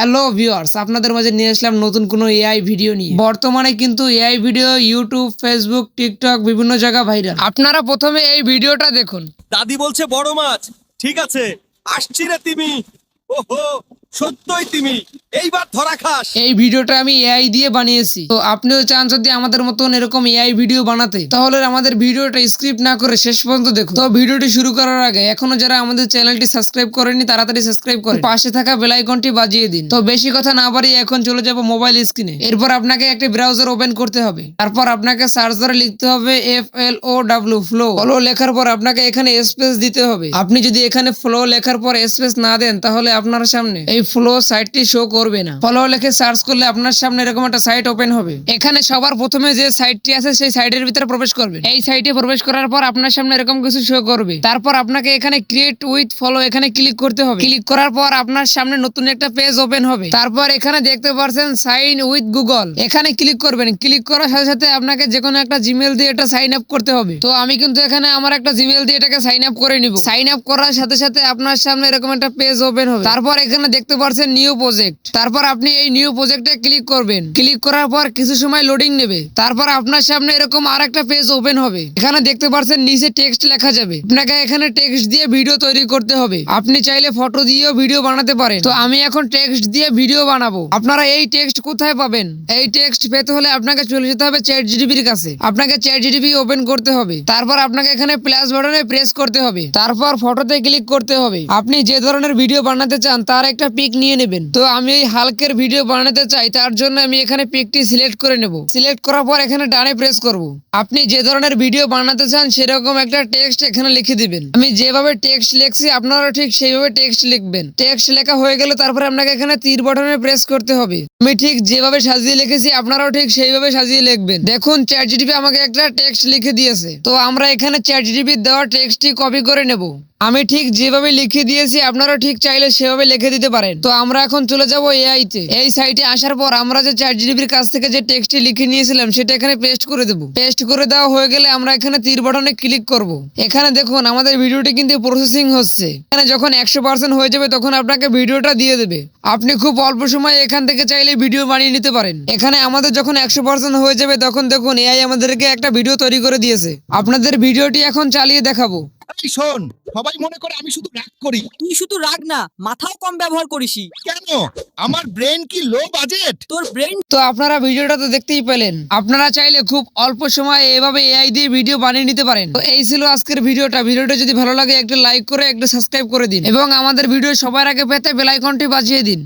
Hello viewers আপনাদের মাঝে নিয়ে আসলাম নতুন কোনো এআই ভিডিও নিয়ে। বর্তমানে কিন্তু AI video YouTube Facebook TikTok বিভিন্ন জায়গা ভাইরাল আপনারা প্রথমে এই ভিডিওটা দেখুন। দাদি বলছে বড় মাছ। ঠিক আছে। আসছি রে তিমি। ওহো। সত্যই তিমি, এইবার ধরা খাস। এই ভিডিওটা আমি এআই দিয়ে বানিয়েছি। তো আপনিও চান যদি আমাদের মতন এরকম এআই ভিডিও বানাতে, তাহলে আমাদের ভিডিওটা স্ক্রিপ্ট না করে শেষ পর্যন্ত তো ভিডিওটি শুরু করার আগে, এখনও যারা আমাদের চ্যানেলটি সাবস্ক্রাইব করেনি তাড়াতাড়ি সাবস্ক্রাইব করে পাশে থাকা বেল আইকনটি বাজিয়ে দিন। তো বেশি কথা না বাড়িয়ে এখন চলে যাব মোবাইল স্ক্রিনে এরপর আপনাকে একটি ব্রাউজার ওপেন করতে হবে। তারপর আপনাকে সার্চ ধরে লিখতে হবে F L O W flow follow লেখার পর আপনাকে এখানে স্পেস দিতে হবে। আপনি যদি এখানে ফ্লো লেখার পর স্পেস না দেন, তাহলে আপনার সামনে এই ফ্লো সাইটটি শো করবে না। ফলো লেখে সার্চ করলে আপনার সামনে এরকম একটা সাইট ওপেন হবে। এখানে সবার প্রথমে যে সাইটটি আছে, সেই সাইটের ভিতরে প্রবেশ করবেন এই সাইটে প্রবেশ করার পর আপনার সামনে এরকম কিছু শো করবে। তারপর আপনাকে এখানে ক্রিয়েট উইথ ফলো এখানে ক্লিক করতে হবে। ক্লিক করার পর আপনার সামনে নতুন একটা পেজ ওপেন হবে। তারপর এখানে দেখতে পারছেন সাইন উইথ গুগল এখানে ক্লিক করবেন। ক্লিক করার সাথে সাথে আপনাকে যে কোনো একটা জিমেল দিয়ে এটা সাইন আপ করতে হবে। তো আমি কিন্তু এখানে আমার একটা জিমেল দিয়ে এটাকে সাইন আপ করে নিব। সাইন আপ করার সাথে সাথে আপনার সামনে এরকম একটা পেজ ওপেন হবে। তারপর এখানে দেখতে পারছেন নিউ প্রজেক্ট তারপর আপনি এই নিউ প্রজেক্টে ক্লিক করবেন। ক্লিক করার পর কিছু সময় লোডিং নেবে। তারপর আপনার সামনে এরকম আর একটা পেজ ওপেন হবে। এখানে দেখতে পারছেন নিচে টেক্সট লেখা যাবে। আপনাকে এখানে টেক্সট দিয়ে ভিডিও তৈরি করতে হবে। আপনি চাইলে ফটো দিয়েও ভিডিও বানাতে পারেন। তো আমি এখন টেক্সট দিয়ে ভিডিও বানাবো। আপনারা এই টেক্সট কোথায় পাবেন? এই টেক্সট পেতে হলে আপনাকে চলে যেতে হবে চ্যাট জিডিপির কাছে। আপনাকে চ্যাট জিডিপি ওপেন করতে হবে। তারপর আপনাকে এখানে প্লাস বাটনে প্রেস করতে হবে। তারপর ফটোতে ক্লিক করতে হবে। আপনি যে ধরনের ভিডিও বানাতে চান, তার একটা পিক নিয়ে নেবেন। তো আমি এই হালকের ভিডিও বানাতে চাই, তার জন্য আমি এখানে পিকটি সিলেক্ট করে নেব। সিলেক্ট করার পর এখানে ডানে প্রেস করব। আপনি যে ধরনের ভিডিও বানাতে চান, সেরকম একটা টেক্সট এখানে লিখে দিবেন। আমি যেভাবে টেক্সট লিখছি আপনারা ঠিক সেইভাবে টেক্সট লিখবেন। টেক্সট লেখা হয়ে গেলে তারপরে আপনাকে এখানে তীর বাটনে প্রেস করতে হবে। আমি ঠিক যেভাবে সাজিয়ে লিখেছি, আপনারাও ঠিক সেইভাবে সাজিয়ে লিখবেন। দেখুন চ্যাট জিটিপি আমাকে একটা টেক্সট লিখে দিয়েছে। তো আমরা এখানে চ্যাট জিটিপি দেওয়া টেক্সটটি কপি করে নেব। আমি ঠিক যেভাবে লিখে দিয়েছি আপনারা ঠিক চাইলে সেভাবে লিখে দিতে পারেন। তো আমরা এখন চলে যাব এআই তে। এই সাইটে আসার পর আমরা যে চ্যাট জিটিপির কাছ থেকে যে টেক্সটটি লিখে নিয়েছিলাম, সেটা এখানে পেস্ট করে দেবো। পেস্ট করে দেওয়া হয়ে গেলে আমরা এখানে তীর বাটনে ক্লিক করব। এখানে দেখুন, আমাদের ভিডিওটি কিন্তু প্রসেসিং হচ্ছে। এখানে যখন একশো পার্সেন্ট হয়ে যাবে, তখন আপনাকে ভিডিওটা দিয়ে দেবে। আপনি খুব অল্প সময় এখান থেকে চাইলে ভিডিও বানিয়ে নিতে পারেন। এখানে আমাদের যখন একশো পার্সেন্ট হয়ে যাবে, তখন দেখুন এআই আমাদেরকে একটা ভিডিও তৈরি করে দিয়েছে। আপনাদের ভিডিওটি এখন চালিয়ে দেখাবো। এই শোন সবাই মনে করে আমি শুধু রাগ করি। তুই শুধু রাগ না মাথাও কম ব্যবহার করিসি কেন? আমার ব্রেন কি লো বাজেট তোর ব্রেন তো আপনারা ভিডিওটা তো দেখতেই পেলেন। আপনারা চাইলে খুব অল্প সময়ে এভাবে এআই দিয়ে ভিডিও বানিয়ে নিতে পারেন। তো এই ছিল আজকের ভিডিওটা। ভিডিওটা যদি ভালো লাগে একটা লাইক করে একটা সাবস্ক্রাইব করে দিন। এবং আমাদের ভিডিও সবার আগে পেতে বেল আইকনটি বাজিয়ে দিন।